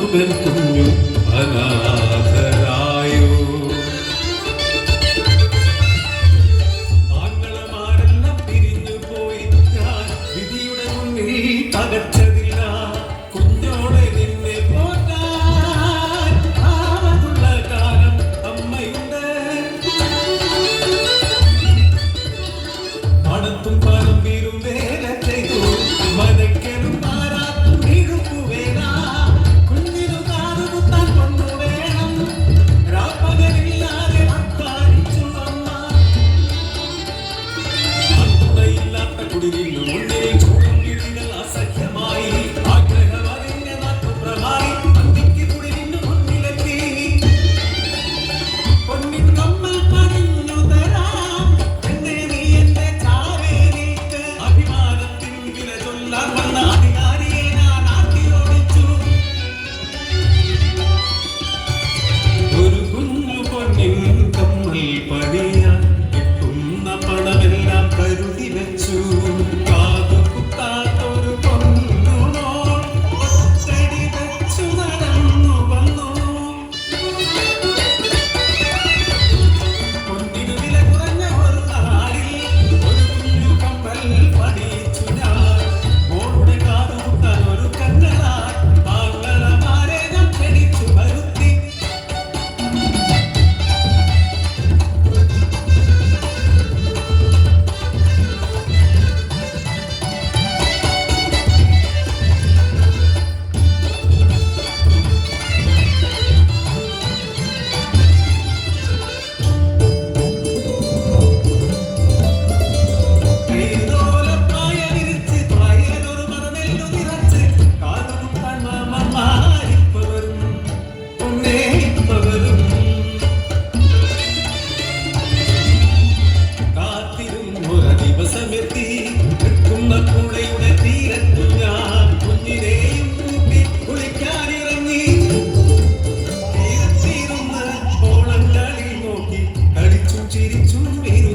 കുഞ്ഞു അനാഥ കുടിലിന്നു മുന്നേ. അസഹ്യമായി ആഗ്രഹം അതിന്റെ നാട്ടുപ്രമായി പന്തിക്ക് കുടിലിന്നു മുന്നിലെത്തി. പൊന്നിൻ കമ്മൽ പറഞ്ഞു തരാം. എന്നെ നീ എന്റെ ചാവേലേക്ക് അഭിമാനത്തിൻ വില ചൊല്ലാൻ വന്ന gente, eu não admiro.